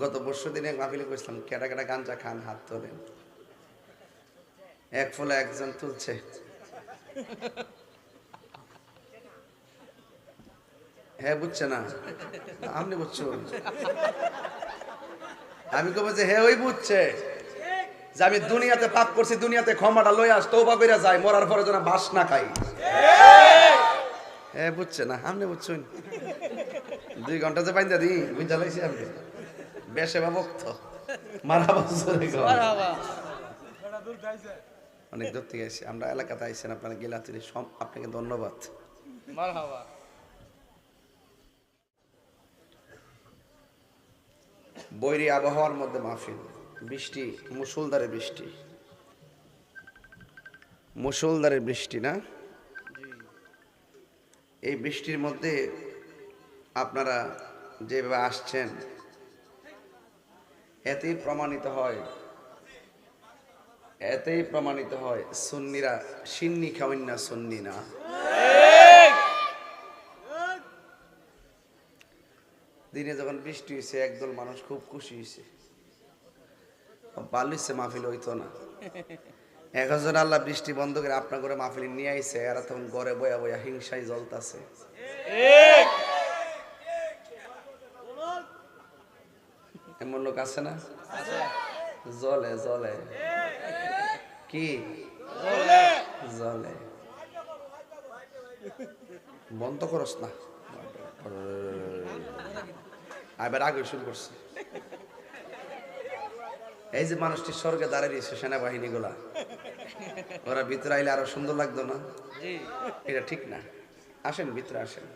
গত পরশু দিনে মাহফিলে কইছিলাম কেটা কেটা গাঞ্জা খান, হাত তোলেন। এক ফলে একজন তুলছে। হ্যাঁ বুঝছে না। আপনি বুঝছ আমি কব যে হ্যাঁ ওই বুঝছে। যে আমি দুনিয়াতে পাপ করছি, দুনিয়াতে ক্ষমাটা লই আস তৌবা কইরা যাই মরার পরে যেন বাস না খাই। হ্যাঁ বুঝছে না। আপনি বুঝছেন? দুই ঘণ্টা যে বাইন্দা দিই, বুঝা লাইছি আপনি ভক্ত অনেক দূর থেকে আমরা এলাকাতে আইসেন আপনারা গেলাতির সব আপনাকে ধন্যবাদ। বৈরী আবহাওয়ার মধ্যে মাহফিল। বৃষ্টি মুসুলধারে বৃষ্টি। মুসুলধারে বৃষ্টি না? এই বৃষ্টির মধ্যে আপনারা যেভাবে আসছেন এতেই প্রমাণিত হয়। এতেই প্রমাণিত হয়, সুন্নিরা সিন্নি খাওয়েন না সুন্নি না। দিনে যখন বৃষ্টি হয়েছে একদল মানুষ খুব খুশি হয়েছে ভালো মাহফিল হইতো না। এক হাজার আল্লাহ বৃষ্টি বন্ধ করে আপনার করে মাহফিল নিয়ে আইছে, এরা তখন ঘরে বয়া বয়া হিংসায় জ্বলতাছে। এমন লোক আছে না? জলে জলে। কি? জলে। বন্ধ করস না। এবার আগে শুরু করছে। এই যে মানুষটি স্বর্গে দাঁড়িয়ে দিয়েছে সেনাবাহিনী গুলা ওরা ভিতরে আইলে আরও সুন্দর লাগতো না? এটা ঠিক না। আসেন ভিতরে আসেন।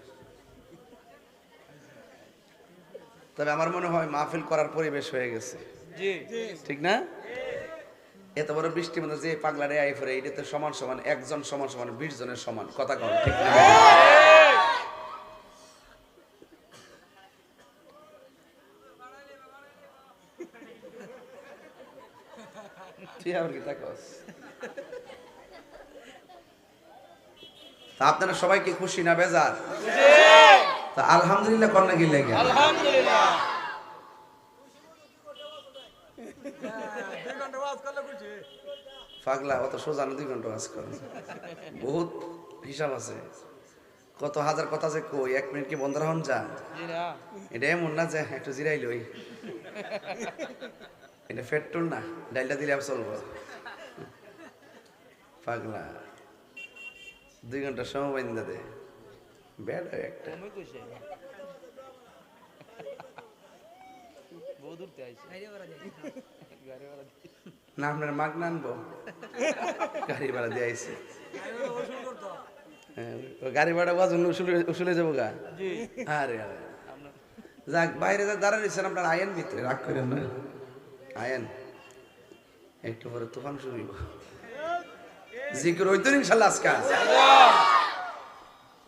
তবে আমার মনে হয় মাহফিল করার পরিবেশ হয়ে গেছে। ঠিক না? এত বড় বৃষ্টির মধ্যে যে পাগলা রে আই ফেরে এটা তো সমান সমান একজন সমান সমান বিশ জনের সমান কথা কন ঠিক না? আপনারা সবাই কি খুশি না বেজার? তা আলহামদুলিল্লাহ কন্যা কি? লেগে পাগলা, অত সোজা না, দুই ঘণ্টা কাজ করে। বহুত হিসাব আছে। কত হাজার কথা যে কই, এক মিনিট কি বন্ধ রাখুন যা? এটা এমন না যে একটু জিরাই লই। এটা পেট্রোল না ডাইলটা দিলে আর চলবো। পাগলা, দুই ঘণ্টা সময় বাইন্দা দে। হয় একটা। তুমি কইছে বহু তে আইছে গাড়ি ভাড়া দিয়ে। না আপনার মাগ না গাড়ি ভাড়া দিয়ে আইছে হ্যাঁ, গাড়ি ভাড়া বাজন উসুলে উসুলে যাব গা। জি। আরে আরে। যাক বাইরে যা দাঁড়া রয়েছেন আপনার আয়েন ভিতরে। রাগ করেন না। আয়েন একটু পরে তুফান শুরু জিকির হইতো ইনশাল্লাহ আজকা।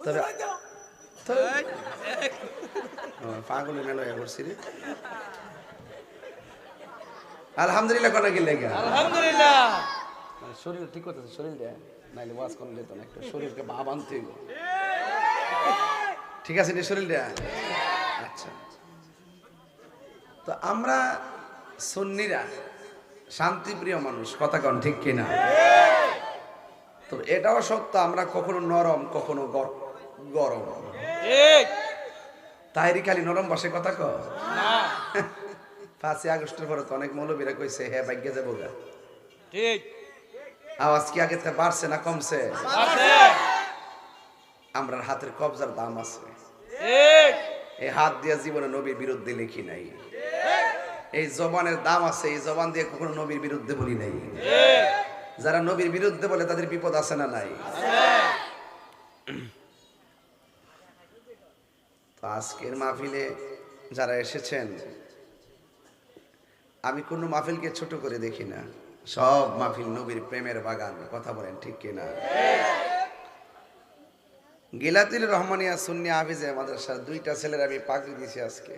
তবে তো- পাগলের মেলা হয়ে রে আলহামদুলিল্লাহ কনা কি লেগে? আলহামদুলিল্লাহ। মানে শরীর ঠিক করতেছে শরীর দেয় নাইলে ওয়াজ যেত না একটু শরীরকে ঠিক আছে নি শরীর দেয়া আচ্ছা। তো আমরা সুন্নিরা শান্তিপ্রিয় মানুষ কথা কন ঠিক কিনা? তো এটাও সত্য আমরা কখনো নরম কখনো গর- গরম। তাইরি খালি নরম বসে কথা ক পাঁচই আগস্টের পরে তো অনেক মৌলবীরা কইছে হ্যাঁ ভাগ্যে যাব গা। ঠিক। আওয়াজ কি আগে থেকে বাড়ছে না কমছে? আমরা হাতের কবজার দাম আছে। ঠিক। এই হাত দিয়ে জীবনে নবীর বিরুদ্ধে লিখি নাই। এই জবানের দাম আছে এই জবান দিয়ে কখনো নবীর বিরুদ্ধে বলি নাই। ঠিক। যারা নবীর বিরুদ্ধে বলে তাদের বিপদ আছে না নাই? তো আজকের মাহফিলে যারা এসেছেন, আমি কোনো মাহফিলকে ছোট করে দেখি না। সব মাহফিল নবীর প্রেমের বাগান, কথা বলেন ঠিক কিনা গিলাতিল রহমানিয়া সুন্নি হাফিজে মাদ্রাসার দুইটা ছেলের আমি পাগড়ি দিয়েছি আজকে।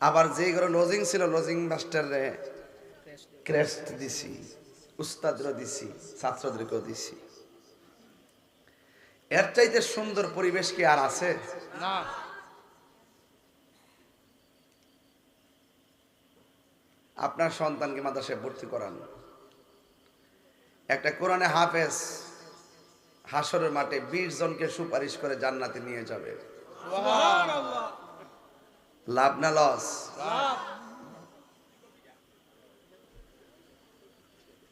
আবার যে ঘরে লজিং ছিল লজিং মাস্টারে ক্রেস্ট দিছি উস্তাদরা দিছি, ছাত্রদেরকেও দিছি। এর চাইতে সুন্দর পরিবেশ কি আর আছে? না। আপনার সন্তানকে মাদ্রাসায় ভর্তি করান। একটা কোরআনে হাফেজ হাসরের মাঠে বিশ জনকে সুপারিশ করে জান্নাতে নিয়ে যাবে। লাভ না লস?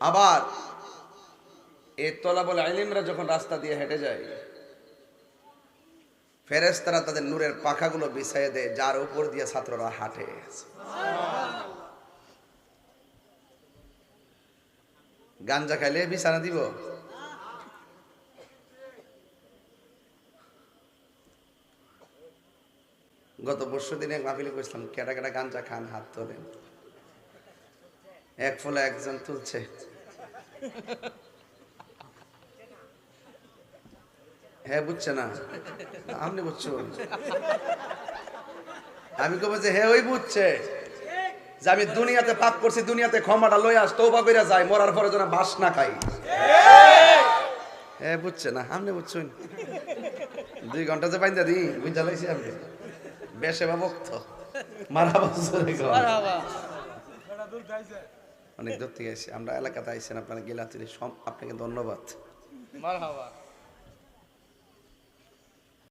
আবার এ তলাবল আলিমরা যখন রাস্তা দিয়ে হেঁটে যায় ফেরেস্তারা তাদের নূরের পাখাগুলো বিছাইয়ে দেয়, যার উপর দিয়ে ছাত্ররা হাঁটে। গাঞ্জা খাইলে বিছানা দিব? গত পরশু দিনে মাহফিলে কইছিলাম কেটা কেটা গাঞ্জা খান, হাত তোলেন। এক ফলে একজন তুলছে। হ্যাঁ বুঝছে না। আপনি বুঝছ। আমি কব যে হ্যাঁ ওই বুঝছে। যে আমি দুনিয়াতে পাপ করছি দুনিয়াতে ক্ষমাটা লই আস তৌবা কইরা যাই মরার পরে যেন বাস না খাই। হ্যাঁ বুঝছে না। আপনি বুঝছেন। দুই ঘণ্টা যে পাইন্দা দিই বুঝা লাইছি আপনি বেশে বা বক্ত মারা বছরে অনেক দূর থেকে আমরা এলাকাতে আইসেন আপনারা গেলাতুলি সব আপনাকে ধন্যবাদ। মারহাবা